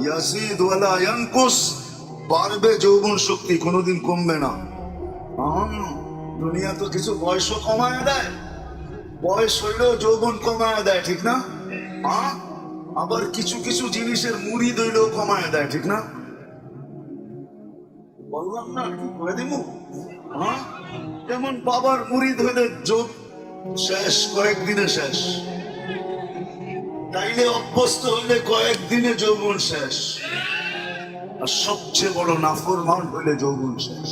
ইয়াসিদ ওয়ালা ইয়ানকুস, বাড়বে যৌবন শক্তি, কোনোদিন কমবে না। দুনিয়া তো কিছু বয়সও কমায় দেয়। বয়স হইলেও যৌবন কমায় দেয়, ঠিক না? আহ? আবার কিছু কিছু জিনিসের মুড়ি দইলেও কমায় দেয়, ঠিক না? বললাম না কি করে দিমু? হ্যাঁ যেমন বাবার মুড়ি ধরে যোগ শেষ, কয়েকদিনে শেষ। তাইলে অভ্যস্ত হইলে কয়েকদিনে যৌবন শেষ। আর সবচেয়ে বড় নাফরমান হইলে যৌবন শেষ।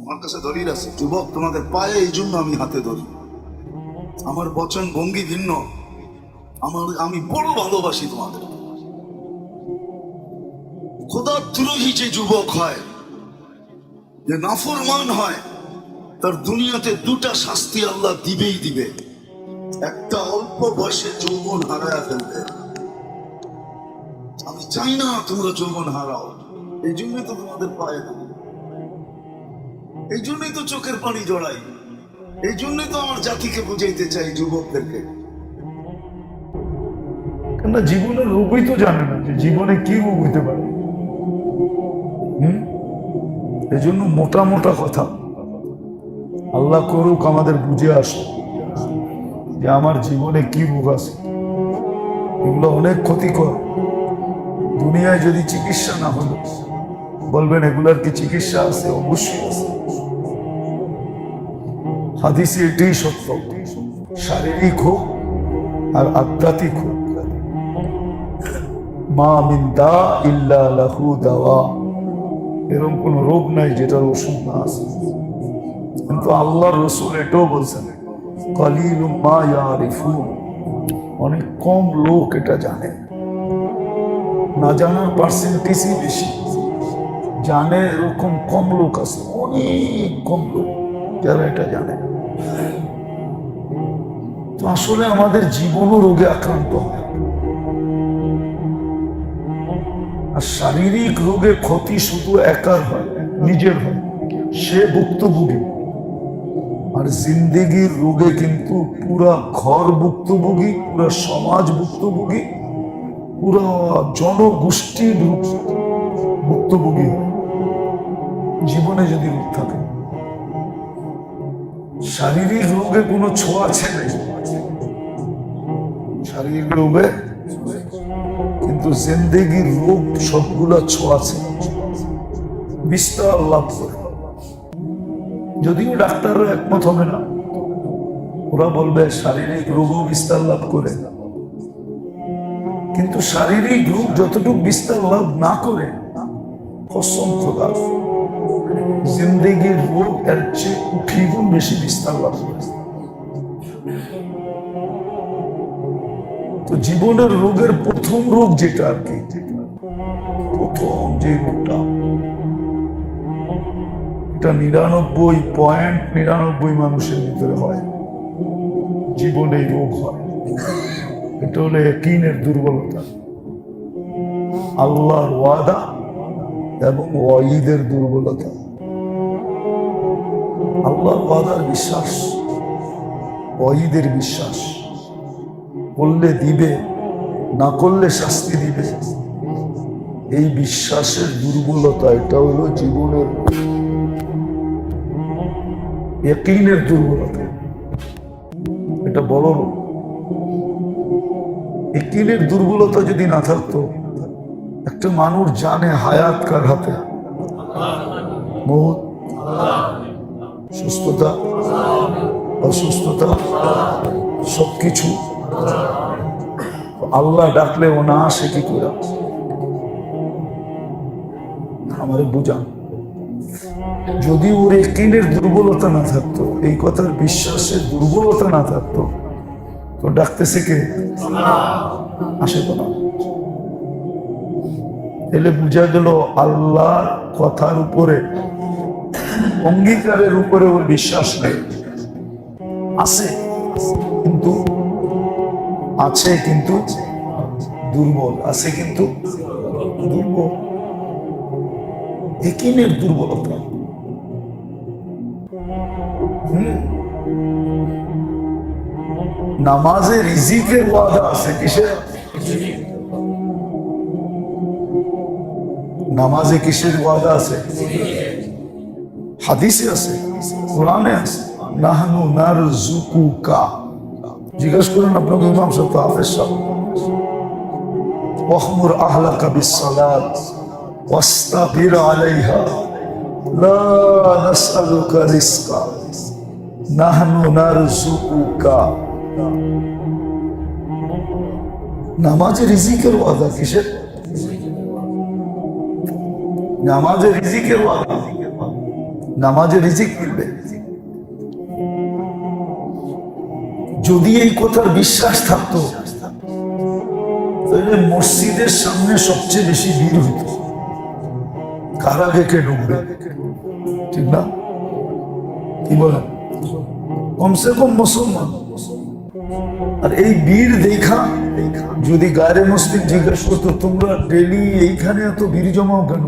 আমার কাছে দলিল আছে, যুবক, তোমাদের পায়ে এই জন্য আমি হাতে ধরি। আমার বচন ভঙ্গি ভিন্ন। আমার, আমি বড় ভালোবাসি তোমাদের। খোদা দ্রোহী যে যুবক হয়, যে নাফরমান হয়, তার দুনিয়াতে দুটা শাস্তি আল্লাহ দিবেই দিবে। একটা বয়সে যৌবন হারায় ফেলবে। আমি চাই না তোমরা যৌবন হারাও। এই জন্যই তো তোমাদের পায়ে ধরি এই জন্যই তো চোখের পানি জড়াই। এই জন্যই তো আমার জাতিকে বুঝাইতে চাই যুবকদেরকে। কেননা জীবনের রোগই তো জানে না যে জীবনে কি রোগ হইতে পারে। এই জন্য মোটা মোটা কথা। আল্লাহ করুক আমাদের বুঝে আসে যে আমার জীবনে কি রোগ আছে? এগুলো অনেক ক্ষতিকর। দুনিয়ায় যদি চিকিৎসা না হলো, বলবেন এগুলার কি চিকিৎসা আছে? অবশ্যই আছে। হাদিসে এটাই সত্য। শারীরিক হোক আর আধ্যাত্মিক হোক। মা মিন দা ইল্লা লাহু দাওয়া। এরকম কোন রোগ নাই যেটার ওষুধ না আছে। কিন্তু আল্লাহর রসুল এটাও বলছেন অনেক কম লোক এটা জানে। না জানার পার্সেন্টেজই বেশি। জানে এরকম কম লোক আছে, অনেক কম লোক যারা এটা জানে। তো আসলে আমাদের জীবনও রোগে আক্রান্ত আর শারীরিক রোগের ক্ষতি শুধু একার হয়, নিজের হয়। সে ভুক্তভোগী। আর জিন্দেগির রোগে কিন্তু পুরা ঘর ভুক্তভোগী পুরা সমাজ ভুক্তভোগী পুরা জনগোষ্ঠী ভুক- ভুক্তভোগী জীবনে যদি রোগ থাকে। শারীরিক রোগে কোনো ছোঁয়াছে নেই শারীরিক রোগে? কিন্তু জিন্দেগির রোগ সবগুলা ছোঁয়াছে বিস্তার লাভ করে। যদিও ডাক্তাররা একমত হবে না, ওরা বলবে শারীরিক রোগও বিস্তার লাভ করে। কিন্তু শারীরিক রোগ যতটুকু বিস্তার লাভ না করে খোদা, জিন্দেগির রোগ এর চেয়ে গুণ বেশি বিস্তার লাভ করে। তো জীবনের রোগের প্রথম রোগ যেটা আর কি, প্রথম যে রোগটা। এটা নিরানব্বই পয়েন্ট নিরানব্বই মানুষের ভিতরে হয়। জীবনে রোগ হয়। এটা হলো একিনের দুর্বলতা। আল্লাহর ওয়াদা এবং ওয়াইদের দুর্বলতা। আল্লাহর ওয়াদার বিশ্বাস ওয়াইদের বিশ্বাস। করলে দিবে, না করলে শাস্তি দিবে। এই বিশ্বাসের দুর্বলতা, এটা হলো জীবনের একিনের দুর্বলতা। এটা বড় রোগ একিনের দুর্বলতা যদি না থাকতো, একটা মানুষ জানে হায়াত কার হাতে। মৌত সুস্থতা। অসুস্থতা। সবকিছু। আল্লাহ ডাকলে ও না আসে কি করে? আমারে বুঝান। যদি ওর একিনের দুর্বলতা না থাকতো, এই কথার বিশ্বাসের দুর্বলতা না থাকতো, তো ডাকতেছে কে? আসে তো না। এলে বুঝা গেল আল্লাহর কথার উপরে, অঙ্গীকারের উপরে ওর বিশ্বাস নেই। আছে, কিন্তু আছে কিন্তু দুর্বল, আছে কিন্তু দুর্বল। একিনের দুর্বলতা। নামাজে রিজিকের ওয়াদা আছে কিসের? নামাজে কিসের ওয়াদা আছে? হাদিসে আছে, কোরআনে আছে। নাহানু নার জুকুকা জিজ্ঞেস করেন আপনাকে ইমাম সাহেব হাফেজ সাহেব ওয়াহমুর আহলাকা বিসসালাত ওয়াস্তাবির আলাইহা, লা নাসআলুকা রিজকা। নাহনু নারজুকুকা নামাজে রিজিকের ওয়াদা কিসের নামাজে রিজিকের ওয়াদা নামাজে রিজিক মিলবে যদি এই কথার বিশ্বাস থাকতো তাহলে মসজিদের সামনে সবচেয়ে বেশি ভিড় হতো কার আগে কে ঢুকবে ঠিক না কি বলেন কমসে কম মুসলমান। আর এই ভিড় দেখা, যদি গায়ে মুসলিম জিজ্ঞেস করতো, তোমরা ডেলি এইখানে এত ভিড় জমাও কেন?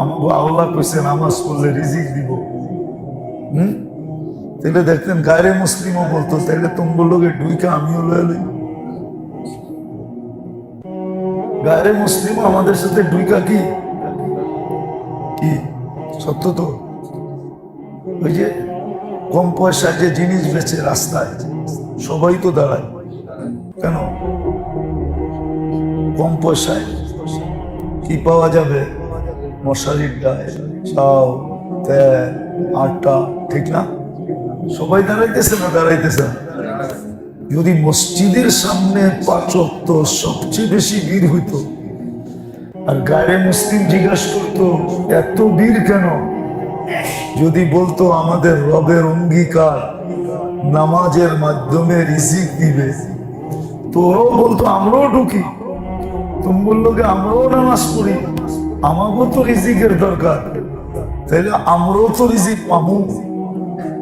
আমাকে আল্লাহ কইছে, নামাজ পড়লে রিজিক দিব। হুম? তাহলে দেখতেন গায়ে মুসলিমও বলতো, তাহলে তোমরা লোকে ডুইকা আমিও লয়ে লই। গায়ে মুসলিম আমাদের সাথে ডুইকা কি? কি? সত্য তো? ওই যে কম পয়সার যে জিনিস বেচে রাস্তায়, সবাই তো দাঁড়ায়। কেন? কম পয়সায় কি পাওয়া যাবে? মশারির গায়ে চাল, তেল, আটা, ঠিক না? সবাই দাঁড়াইতেছে না দাঁড়াইতেছে না? যদি মসজিদের সামনে পাচক সবচেয়ে বেশি ভিড় হইতো, আর গায়ে মুসলিম জিজ্ঞাসা করতো, এত ভিড় কেন? যদি বলতো আমাদের রবের অঙ্গীকার নামাজের মাধ্যমে রিজিক দিবে তো বলতো, আমরাও ঢুকি। তুমি বলল যে, আমরাও নামাজ পড়ি, আমাকেও তো রিজিকের দরকার। তাহলে আমরাও তো রিজিক পামু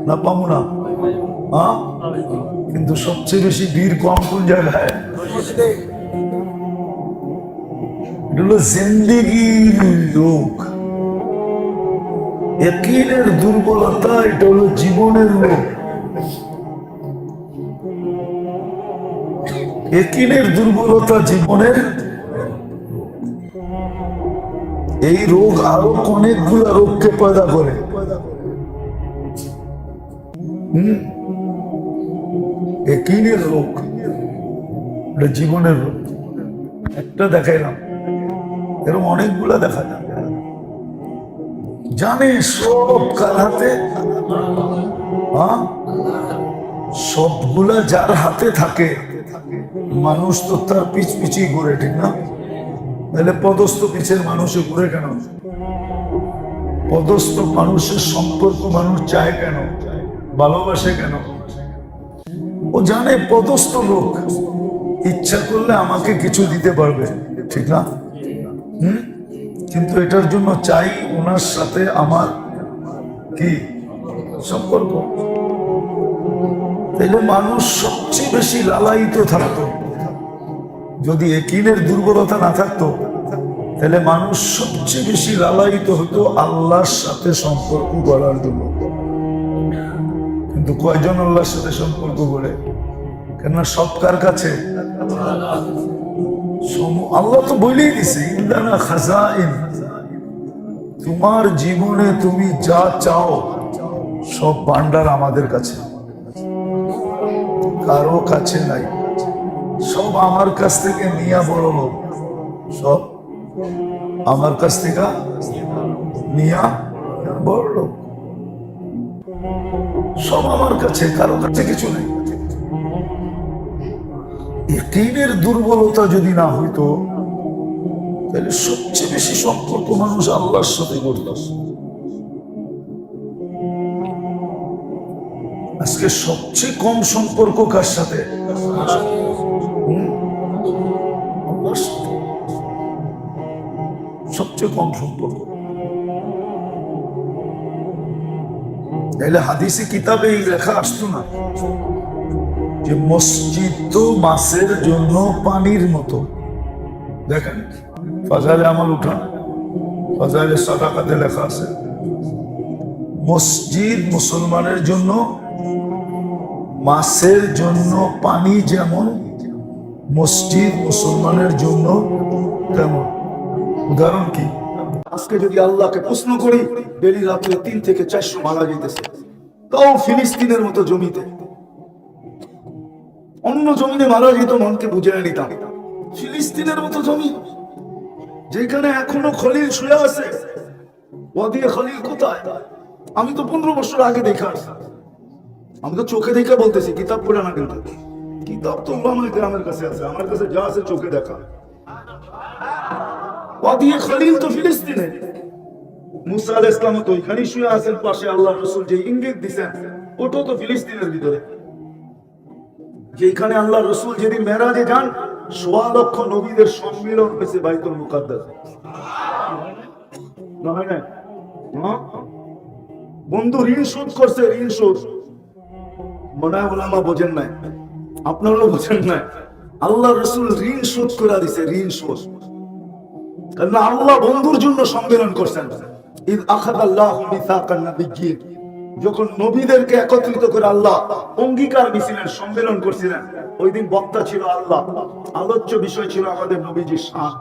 না পামু না? হ্যাঁ? কিন্তু সবচেয়ে বেশি ভিড় কম কোন জায়গায়? জিন্দিগির রোগ একিনের দুর্বলতা, এটা হলো জীবনের রোগ একিনের দুর্বলতা জীবনের এই রোগ আরও অনেকগুলো রোগকে পয়দা করে। একিনের রোগ জীবনের রোগ একটা দেখাইলাম। এরকম অনেকগুলা দেখা যায় জানে সব কার হাতে? সবগুলা যার হাতে থাকে, মানুষ তো তার পিছ পিছিয়ে ঘুরে, ঠিক না? তাহলে পদস্থ পিছের মানুষে ঘুরে কেন? পদস্থ মানুষের সম্পর্ক মানুষ চায় কেন? ভালোবাসে কেন? ও জানে পদস্থ লোক, ইচ্ছা করলে আমাকে কিছু দিতে পারবে, ঠিক না? হুম? কিন্তু এটার জন্য চাই ওনার সাথে আমার কি সম্পর্ক? তাইলে মানুষ সবচেয়ে বেশি লালায়িত থাকতো। যদি একিনের দুর্বলতা না থাকতো, তাহলে মানুষ সবচেয়ে বেশি লালায়িত হতো আল্লাহর সাথে সম্পর্ক গড়ার জন্য। কিন্তু কয়জন আল্লাহর সাথে সম্পর্ক গড়ে? কেননা সব কার কাছে আল্লাহ তো বলেই দিছে ইন্দানা খাজাইন। তোমার জীবনে তুমি যা চাও, সব ভান্ডার আমাদের কাছে। কারও কাছে নাই। সব আমার কাছ থেকে নিয়া বড় লোক। সব আমার কাছ থেকে নিয়া বড় লোক। সব আমার কাছে, কারও কাছে কিছু নেই। একিনের দুর্বলতা যদি না হইতো, তাহলে সবচেয়ে বেশি সম্পর্ক মানুষ আল্লাহর সাথে করত। আজকে সবচেয়ে কম সম্পর্ক কার সাথে। সবচেয়ে কম সম্পর্ক। তাহলে হাদিসে কিতাবে এই লেখা আসতো না। যে মসজিদ তো মাছের জন্য পানির মতো। দেখেন ফাজালে আমল উঠান। ফাজালে সাদাকাতে লেখা আছে, মসজিদ মুসলমানের জন্য মাছের জন্য পানি যেমন, মসজিদ মুসলমানের জন্য তেমন। উদাহরণ কি? আজকে যদি আল্লাহকে প্রশ্ন করি ডেলি রাত্রে তিন থেকে চারশো মারা যেতেছে তাও ফিলিস্তিনের মতো জমিতে। অন্য জমিনে মারা যেত, মনকে বুঝে নিতাম। ফিলিস্তিনের মতো জমি, যেখানে এখনও খলিল শুয়ে আছে। ওদিকে খলিল কোথায়? আমি তো পনেরো বছর আগে দেখা আমি তো চোখে দেখে বলতেছি, কিতাব পড়ে না কিন্তু। কিতাব তো আমার গ্রামের কাছে আছে, আমার কাছে যা আছে চোখে দেখা। ওদিকে খলিল তো ফিলিস্তিনে। মুসা আল ইসলাম তো ওইখানেই শুয়ে আছেন, পাশে আল্লাহ রসুল যে ইঙ্গিত দিছেন, ওটাও তো ফিলিস্তিনের ভিতরে। যেখানে আল্লাহ রসুল যেদিন মেরাজে যান, সোয়া লক্ষ নবীদের সম্মিলন হয়েছে বাইতুল মুকাদ্দাস? বন্ধু, ঋণ শোধ করছে, ঋণ শোধ। মনে হয় ওলামা বোঝেন নাই। বোঝেন নাই। আল্লাহ রসুল ঋণ শোধ করে দিছে, ঋণ শোধ। আল্লাহ বন্ধুর জন্য সম্মেলন করছেন। ঈদ আখাদ আল্লাহ যখন নবীদেরকে একত্রিত করে আল্লাহ অঙ্গীকার মিছিলেন সম্মেলন করছিলেন, ওই দিন বক্তা ছিল আল্লাহ। আলোচ্য বিষয় ছিল আমাদের নবীজির শাহ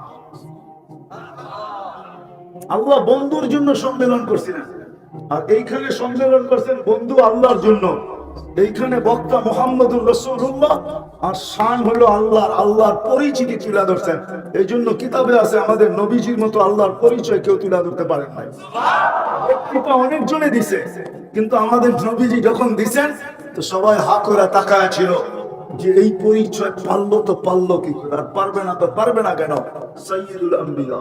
আল্লাহ বন্ধুর জন্য সম্মেলন করছিলেন। আর এইখানে সম্মেলন করছেন বন্ধু আল্লাহর জন্য। এইখানে বক্তা মোহাম্মদুর রসুল্লাহ আর শান হলো আল্লাহর আল্লাহর পরিচিতি তুলে ধরছেন। এই জন্য কিতাবে আছে আমাদের নবীজির মতো আল্লাহর পরিচয় কেউ তুলে ধরতে পারেন নাই। কৃপা অনেকজনে দিছে, কিন্তু আমাদের নবীজি যখন দিছেন, তো সবাই হা করে তাকায় ছিল যে এই পরিচয় পারল তো পারল কি আর পারবে না তো পারবে না কেন? সৈয়দুল আম্বিয়া।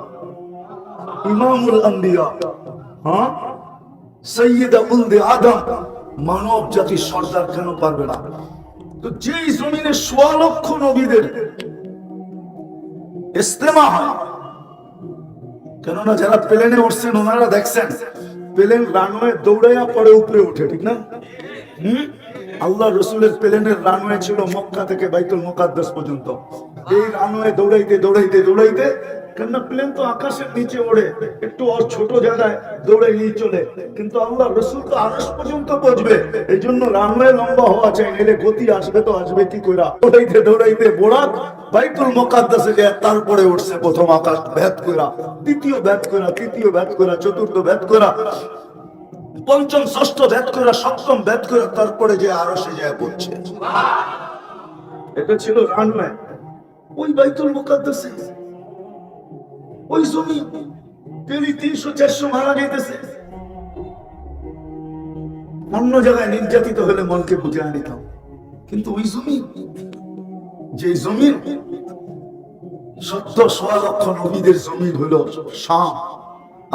ইমামুল আম্বিয়া। হ্যাঁ? সৈয়দ উলদে আদম। মানব জাতির সর্দার কেন পারবে না? তো যেই জমিনে সোয়া লক্ষ নবীদের ইস্তেমা হয়, কেননা যারা প্লেনে উঠছেন, ওনারা দেখছেন, প্লেন রানওয়ে দৌড়াইয়া পরে উপরে উঠে ঠিক না? হুম? আল্লাহ রসুলের প্লেনের রানওয়ে ছিল মক্কা থেকে বাইতুল মুকাদ্দাস পর্যন্ত। এই রানওয়ে দৌড়াইতে দৌড়াইতে দৌড়াইতে কেননা প্লেন তো আকাশের নিচে ওড়ে। একটু ওর ছোট জায়গায় দৌড়াই নিয়ে চলে। কিন্তু আল্লাহ রসুল তো আকাশ পর্যন্ত পৌঁছবে। এই জন্য রানওয়ে লম্বা হওয়া চাই এলে গতি আসবে তো আসবে কি কইরা। দৌড়াইতে দৌড়াইতে বোড়াক বাইতুল মুকাদ্দাসে যায় তারপরে উঠছে প্রথম আকাশ ভেদ করা দ্বিতীয় ভেদ করা তৃতীয় ভেদ করা চতুর্থ ভেদ করা পঞ্চম ষষ্ঠ ভেদ করা সপ্তম ভেদ করা তারপরে যে আরও সে যায় পড়ছে এটা ছিল রানওয়ে। ওই বাইতুল মুকাদ্দাসে ওই জমি ডেলি তিনশো, চারশো মারা যাইতেছে অন্য জায়গায় নির্যাতিত হলে মনকে বুঝে নিতাম কিন্তু ওই জমি, যে জমিন সত্তর সোয়া নবীদের জমিন হলো শাম।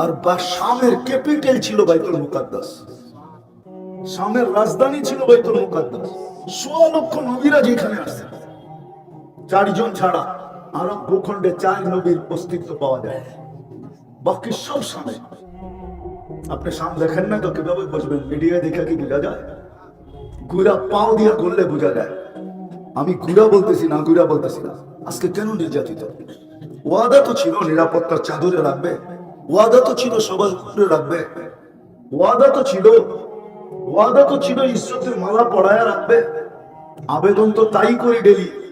আর বা, শামের ক্যাপিটাল ছিল বাইতুল মুকাদ্দাস। শামের রাজধানী ছিল বাইতুল মুকাদ্দাস। সোয়া লক্ষ নবীরা যেখানে আসছে চারজন ছাড়া আরব ভূখণ্ডে চার নবীর অস্তিত্ব পাওয়া যায়। বাকি সব সামনে। আপনি সাম দেখেন না তো কীভাবে বুঝবেন মিডিয়া দেখে কি বোঝা যায়? গুড়া পাও দিয়া করলে বোঝা যায়। আমি গুড়া বলতেছি, না গুড়া বলতেছি না। আজকে কেন নির্যাতিত? ওয়াদা তো ছিল নিরাপত্তার চাদরে রাখবে। ওয়াদা তো ছিল সবাই উপরে রাখবে। ওয়াদা তো ছিল। ওয়াদা তো ছিল ইজ্জতের মালা পড়ায় রাখবে। আবেদন তো তাই করি ডেলি।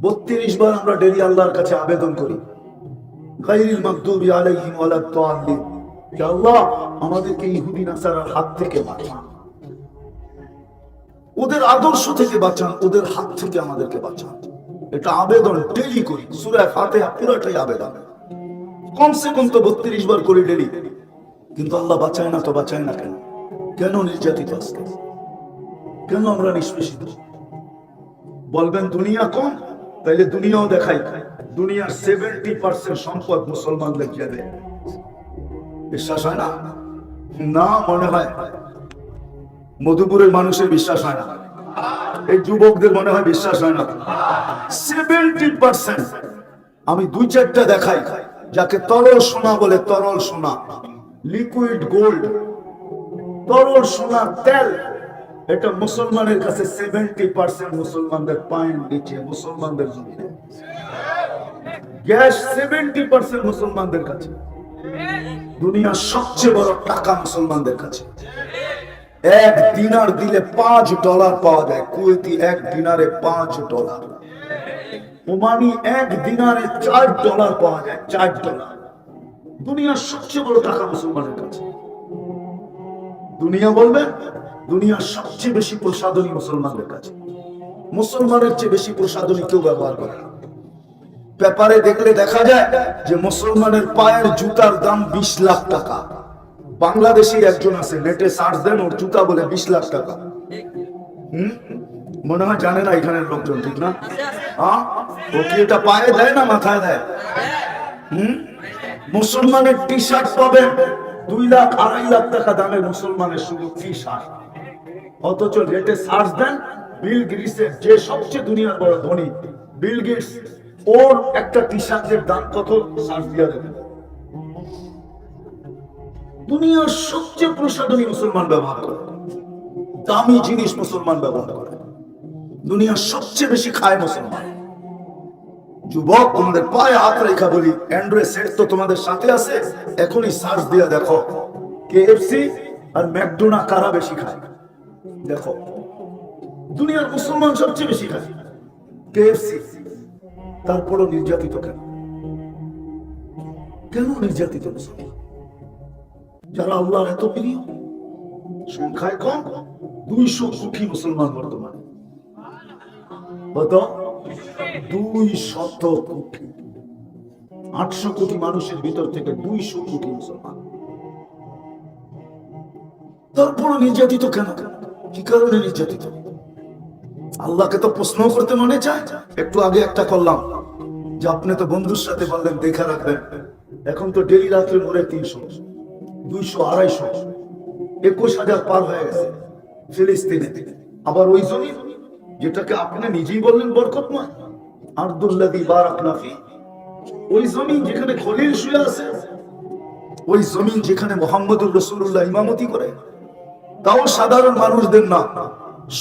বত্রিশ বার আমরা ডেলি আল্লাহর কাছে আবেদন করি। মাকদুবি আলাইহিম দাল্লিন। হে আল্লাহ আমাদেরকে ইহুদি, নাসারার হাত থেকে বাঁচান। ওদের আদর্শ থেকে বাঁচান, ওদের হাত থেকে আমাদেরকে বাঁচান। এটা আবেদন ডেলি করি। সুরায় আবেদন। কমসে কম তো বত্রিশ বার করি ডেলি। কিন্তু আল্লাহ বাঁচায় না তো বাঁচায় না কেন? কেন নির্যাতিত আজকে? কেন আমরা নিষ্পেষিত? বলবেন, দুনিয়া কম তাইলে দুনিয়াও দেখাই। দুনিয়ার সেভেন্টি পার্সেন্ট সম্পদ মুসলমানদের দিয়ে দেয়। বিশ্বাস হয় না? না মনে হয়। মধুপুরের মানুষের বিশ্বাস হয় না। এই যুবকদের মনে হয় বিশ্বাস হয় না। সেভেন্টি পার্সেন্ট আমি দুই চারটা দেখাই, যাকে তরল সোনা বলে তরল সোনা। লিকুইড গোল্ড তরল সোনা তেল। এটা মুসলমানের কাছে সেভেন্টি পার্সেন্ট মুসলমানদের পায়ের নিচে, মুসলমানদের জমিনে গ্যাস সেভেন্টি পার্সেন্ট মুসলমানদের কাছে। দুনিয়ার সবচেয়ে বড় টাকা মুসলমানদের কাছে। এক দিনার দিলে পাঁচ ডলার পাওয়া যায়। কুয়েতি এক দিনারে পাঁচ ডলার। ওমানি এক দিনারে চার ডলার পাওয়া যায়, চার ডলার। দুনিয়ার সবচেয়ে বড় টাকা মুসলমানের কাছে। দুনিয়া বলবে, দুনিয়ার সবচেয়ে বেশি প্রসাদনী মুসলমানদের কাছে। মুসলমানের চেয়ে বেশি প্রসাদনী কেউ ব্যবহার করে না। পেপারে দেখলে দেখা যায় যে মুসলমানের পায়ের জুতার দাম বিশ লাখ টাকা। বাংলাদেশি একজন আছে, নেটে সার্চ দেন, ওর জুতা বলে বিশ লাখ টাকা। হুম? মনে হয় জানে না এখানের লোকজন, ঠিক না? ও কি এটা পায়ে দেয় না মাথায় দেয়? হুম? মুসলমানের টি শার্ট পাবেন দুই লাখ আড়াই লাখ টাকা দামের মুসলমানের শুধু টি শার্ট অথচ রেটে সার্চ দেন বিল গেটসের যে সবচেয়ে দুনিয়ার বড় ধনী, বিল গেটস, ওর একটা টি শার্টের দাম কত? সার্চ দিয়ে দেবেন দুনিয়ার সবচেয়ে প্রসাদনী মুসলমান ব্যবহার করে। দামি জিনিস মুসলমান ব্যবহার করে। দুনিয়ার সবচেয়ে বেশি খায় মুসলমান। যুবক, তোমাদের পায়ে হাত রেখা বলি। অ্যান্ড্রয়েড সেট তো তোমাদের সাথে আছে, এখনই সার্চ দিয়ে দেখো। কেএফসি আর ম্যাকডোনা কারা বেশি খায়? দেখো, দুনিয়ার মুসলমান সবচেয়ে বেশি খায়। কেএফসি তারপরও নির্যাতিত কেন? কেন নির্যাতিত মুসলমান? যারা আল্লাহর এত প্রিয়, সংখ্যায় কম, দুইশো সুখী মুসলমান বর্তমানে। দুই শত কোটি, আটশো কোটি মানুষের ভিতর থেকে দুইশো কোটি মুসলমান। তারপর নির্যাতিত কেন? কি কারণে নির্যাতিত? আল্লাহকে তো প্রশ্ন করতে মনে চায়। একটু আগে একটা করলাম, যে আপনি তো বন্ধুর সাথে বললেন, দেখা রাখবেন, এখন তো ডেলি রাত্রে মরে তিনশো, দুইশো, আড়াইশো, একুশ হাজার পার হয়ে গেছে ফিলিস্তিনে। আবার ওই জমি যেটাকে আপনি নিজেই বললেন বরকতময় বারাকনাফি ওই জমিন যেখানে খলিল শুয়ে আছে, ওই জমিন যেখানে মোহাম্মদুর রসুল্লাহ ইমামতি করে, তাও সাধারণ মানুষদের না,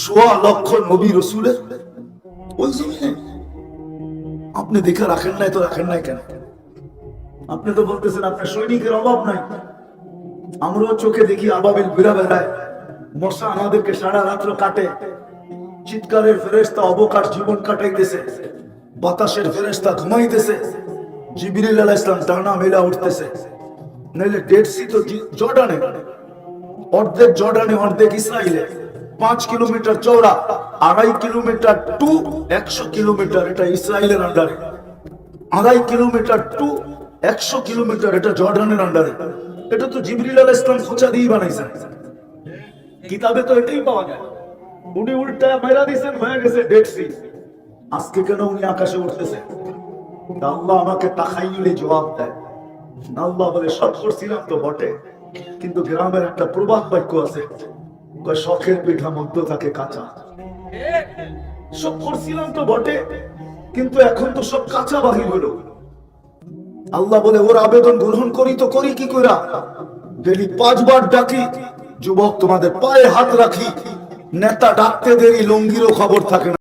সোয়া লক্ষ নবী রসুলের। ওই জমিনে আপনি দেখে রাখেন নাই তো রাখেন নাই কেন? আপনি তো বলতেছেন আপনার সৈনিকের অভাব নাই। আমরাও চোখে দেখি আবাবিল বিরা বেড়ায়, মশা আমাদেরকে সারা রাত্র কাটে, চিৎকারের ফেরেস্তা অবকাশ জীবন কাটাইতেছে। বাতাসের ফেরেস্তা ঘুমাইতেছে। জিবিরিল আলাহ ইসলাম টানা মেলা উঠতেছে। নাইলে ডেড সি তো জর্ডানে। অর্ধেক জর্ডানে, অর্ধেক ইসরায়েলে পাঁচ কিলোমিটার চওড়া, আড়াই কিলোমিটার টু, একশো কিলোমিটার এটা ইসরায়েলের আন্ডারে আড়াই কিলোমিটার টু, একশো কিলোমিটার এটা জর্ডানের আন্ডারে এটা তো জিবরিল আলাহ ইসলাম খোঁচা দিয়ে বানাইছেন কিতাবে তো এটাই পাওয়া যায়। উনি উল্টা মেরা দিয়েছেন, হয়ে গেছে ডেড সি আজকে কেন উনি আকাশে উঠতেছে? আল্লাহ আমাকে তাকাইলে জবাব দেয়। আল্লাহ বলে সব করছিলাম তো বটে, কিন্তু গ্রামের একটা প্রবাদ বাক্য আছে। শখের পিঠা মধ্য থাকে কাঁচা। সব করছিলাম তো বটে, কিন্তু এখন তো সব কাঁচা বাহির হলো। আল্লাহ বলে, ওর আবেদন গ্রহণ করি তো করি কি কইরা? ডেলি পাঁচবার ডাকি, যুবক তোমাদের পায়ে হাত রাখি, নেতা ডাকতে দেরি, লঙ্গিরও খবর থাকে না।